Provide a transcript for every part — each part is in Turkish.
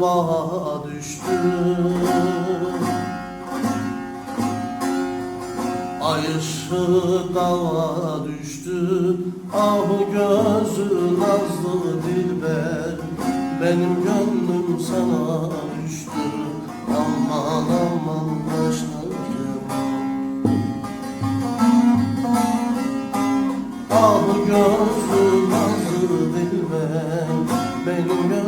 bağa düştü. Ay ışığı dağa düştü. Ah gözü nazlı dilber. Benim gönlüm sana düştü. Aman aman başlarım Ah gözü nazlı dilber. Benim gönlüm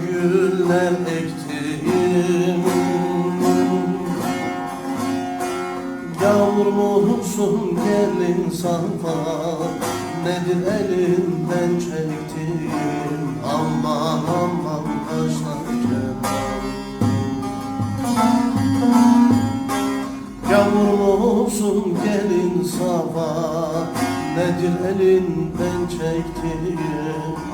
güller ektim Yağmur musun gelin sanfa Nedir elinden çektim Aman aman başlar keman Yağmur olsun gelin sabah Nedir elinden çektiğim?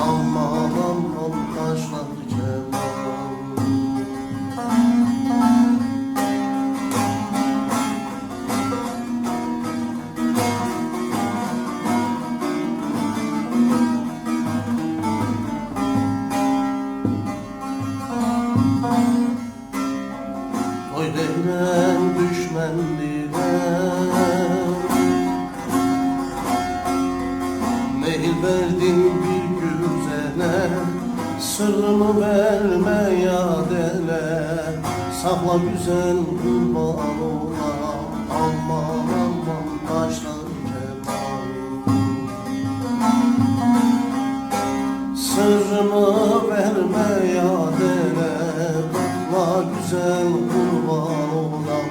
Aman aman taşlar keman. Oy değilen Sırrımı verme ya dele Sakla güzel kurban ola Aman aman başlar keman Sırrımı verme ya dele Bakla güzel kurban olan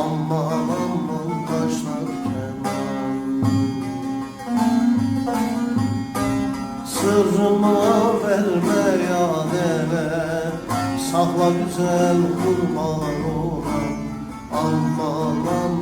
Aman aman taşlar keman Sırrımı verme ya dele Sakla güzel kurban olan Aman